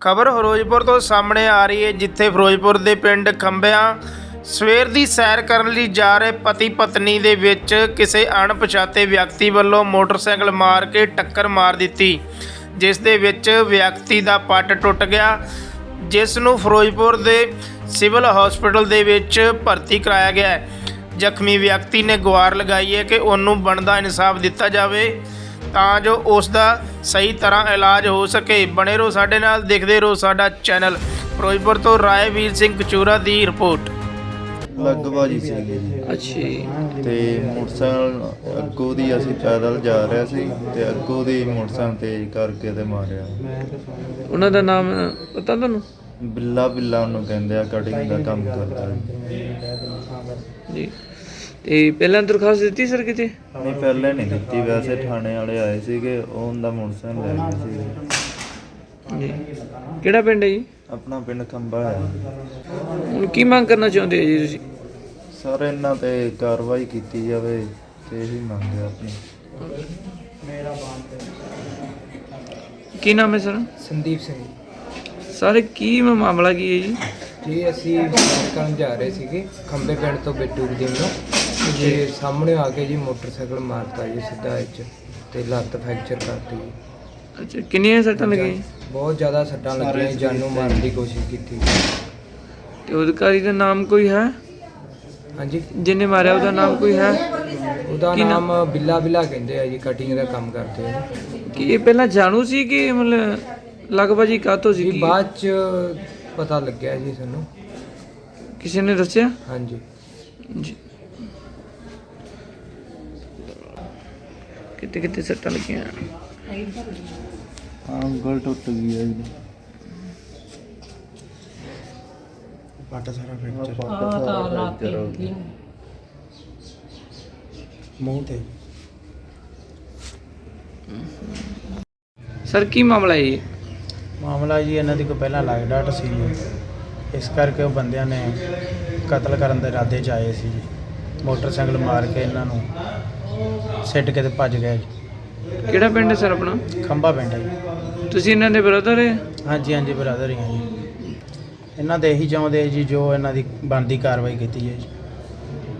ਖਬਰ ਫਿਰੋਜ਼ਪੁਰ ਤੋਂ ਸਾਹਮਣੇ ਆ ਰਹੀ ਹੈ, ਜਿੱਥੇ ਫਿਰੋਜ਼ਪੁਰ ਦੇ ਪਿੰਡ ਖੰਬਿਆਂ ਸਵੇਰ ਦੀ ਸੈਰ ਕਰਨ ਲਈ ਜਾ ਰਹੇ ਪਤੀ ਪਤਨੀ ਦੇ ਵਿੱਚ ਕਿਸੇ ਅਣਪਛਾਤੇ ਵਿਅਕਤੀ ਵੱਲੋਂ ਮੋਟਰਸਾਈਕਲ ਮਾਰ ਕੇ ਟੱਕਰ ਮਾਰ ਦਿੱਤੀ, ਜਿਸ ਦੇ ਵਿੱਚ ਵਿਅਕਤੀ ਦਾ ਪੱਟ ਟੁੱਟ ਗਿਆ, ਜਿਸ ਨੂੰ ਫਿਰੋਜ਼ਪੁਰ ਦੇ ਸਿਵਲ ਹਸਪੀਟਲ ਦੇ ਵਿੱਚ ਭਰਤੀ ਕਰਾਇਆ ਗਿਆ ਹੈ। ਜ਼ਖਮੀ ਵਿਅਕਤੀ ਨੇ ਗੁਹਾਰ ਲਗਾਈ ਹੈ ਕਿ ਉਹਨੂੰ ਬਣਦਾ ਇਨਸਾਫ ਦਿੱਤਾ ਜਾਵੇ, ਤਾਂ ਜੋ ਉਸ ਦਾ ਸਹੀ ਤਰ੍ਹਾਂ ਇਲਾਜ ਹੋ ਸਕੇ। ਬਣੇ ਰਹੋ ਸਾਡੇ ਨਾਲ ਦੇਖਦੇ ਰਹੋ ਸਾਡਾ ਚੈਨਲ। ਫਿਰੋਜ਼ਪੁਰ ਤੋਂ ਰਾਏਵੀਰ ਸਿੰਘ ਕਚੂਰਾ ਦੀ ਰਿਪੋਰਟ। ਲੱਗਵਾਜੀ ਸੀਗੀ। ਅੱਛਾ। ਤੇ ਮੋਟਰਸਾਈਕਲ ਅੱਗੋਂ ਦੀ ਅਸੀਂ ਪੈਦਲ ਜਾ ਰਿਹਾ ਸੀ ਤੇ ਅੱਗੋਂ ਦੀ ਮੋਟਰਸਾਈਕਲ ਤੇਜ਼ ਕਰਕੇ ਤੇ ਮਾਰਿਆ। ਉਹਨਾਂ ਦਾ ਨਾਮ ਪਤਾ ਤੁਹਾਨੂੰ? ਬਿੱਲਾ ਬਿੱਲਾ ਉਹਨੂੰ ਕਹਿੰਦੇ ਆ ਕਟਿੰਗ ਦਾ ਕੰਮ ਕਰਦਾ। ਜੀ। ਤੇ ਪਹਿਲਾਂ ਦਰਖਾਸਤ ਦਿੱਤੀ ਸਰ ਕਿਤੇ? ਨਹੀਂ ਪਹਿਲੇ ਨਹੀਂ ਦਿੱਤੀ। ਵੈਸੇ ਥਾਣੇ ਵਾਲੇ ਆਏ ਸੀਗੇ ਉਹ ਉਹਦਾ ਮੋਟਰਸਾਈਕਲ ਲੈ ਗਏ ਸੀ ਜੀ। ਕਿਹੜਾ ਪਿੰਡ ਹੈ ਜੀ? ਆਪਣਾ ਪਿੰਡ ਖੰਬਾ ਹੈ। ਹੁਣ ਕੀ ਮੰਗ ਕਰਨਾ ਚਾਹੁੰਦੇ ਹੋ ਜੀ ਤੁਸੀਂ? ਸਰ ਇਹਨਾਂ ਤੇ ਕਾਰਵਾਈ ਕੀਤੀ ਜਾਵੇ ਤੇ ਇਹੀ ਮੰਗ ਹੈ ਆਪਣੀ। ਕੀ ਨਾਮ ਹੈ ਸਰ? ਸੰਦੀਪ ਸਿੰਘ। ਸਰ ਕੀ ਮਾਮਲਾ ਕੀ ਹੈ ਜੀ? ਜੀ ਅਸੀਂ ਕਰਨ ਜਾ ਰਹੇ ਸੀਗੇ ਖੰਬੇ ਪਿੰਡ ਤੋਂ ਬਿੱਟੂ ਦੀ ਨੂੰ ਤੇ ਸਾਹਮਣੇ ਆ ਕੇ ਜੀ ਮੋਟਰਸਾਈਕਲ ਮਾਰਤਾ ਜੀ ਸਿੱਧਾ ਵਿੱਚ ਤੇ ਲੱਤ ਫ੍ਰੈਕਚਰ ਕਰਤੀ ਜੀ। ਅੱਛਾ ਕਿੰਨੀਆਂ ਸੱਟਾਂ ਲੱਗੀਆਂ ਜੀ? ਬਹੁਤ ਜ਼ਿਆਦਾ ਸੱਟਾਂ ਲੱਗੀਆਂ ਜੀ, ਜਾਨੋਂ ਮਾਰਨ ਦੀ ਕੋਸ਼ਿਸ਼ ਕੀਤੀ ਤੇ ਅਧਿਕਾਰੀ ਦਾ ਨਾਮ ਕੋਈ ਹੈ? ਹਾਂਜੀ? ਜਿਹਨੇ ਮਾਰਿਆ ਉਹਦਾ ਨਾਮ ਕੋਈ ਹੈ? ਉਹਦਾ ਕੀ ਨਾਮ? ਨਾਮ ਬਿੱਲਾ ਬਿੱਲਾ ਕਹਿੰਦੇ ਆ ਜੀ ਕਟਿੰਗ ਦਾ ਕੰਮ ਕਰਦੇ ਆ ਕਿ ਇਹ ਪਹਿਲਾਂ ਜਾਣੂ ਸੀ ਕਿ ਮਤਲਬ ਲਗਭਗ ਕਾਤੋਂ ਸੀ ਜੀ ਕਿ? ਬਾਅਦ ਚ ਪਤਾ ਲੱਗਿਆ ਜੀ ਸਾਨੂੰ। ਕਿਸੇ ਨੇ ਦੱਸਿਆ? ਹਾਂਜੀ। ਜੀ। ਕਿਤੇ ਕਿਤੇ ਸੱਟਾਂ ਲੱਗੀਆਂ। ਹਾਂ ਉਂਗਲ ਟੁੱਟ ਗਈ ਹੈ ਜੀ ਪੱਟ ਸਾਰਾ ਤਾਂ ਰਾਤੀ ਮੂੰਹ ਤੇ। ਸਰ ਕੀ ਮਾਮਲਾ ਹੈ ਇਹ? ਮਾਮਲਾ ਜੀ ਇਹਨਾਂ ਦੀ ਕੋਈ ਪਹਿਲਾਂ ਲਾਗ ਡਾਟ ਸੀ। ਇਸ ਕਰਕੇ ਉਹ ਬੰਦਿਆਂ ਨੇ ਕਤਲ ਕਰਨ ਦੇ ਇਰਾਦੇ 'ਚ ਆਏ ਸੀ ਜੀ। ਮੋਟਰਸਾਈਕਲ ਮਾਰ ਕੇ ਇਹਨਾਂ ਨੂੰ ਸਿੱਟ ਕੇ ਤੇ ਭੱਜ ਗਏ ਜੀ। ਕਿਹੜਾ ਪਿੰਡ ਹੈ ਸਰ ਆਪਣਾ? ਖੰਭਾ ਪਿੰਡ ਹੈ ਜੀ। ਤੁਸੀਂ ਇਹਨਾਂ ਦੇ ਬ੍ਰਦਰ ਹੈ? ਹਾਂਜੀ ਹਾਂਜੀ ਬਰਾਦਰ ਹੀ ਆ ਜੀ। ਇਹਨਾਂ ਦੇ ਇਹੀ ਚਾਹੁੰਦੇ ਜੀ ਜੋ ਇਹਨਾਂ ਦੀ ਬਣਦੀ ਕਾਰਵਾਈ ਕੀਤੀ ਹੈ ਜੀ।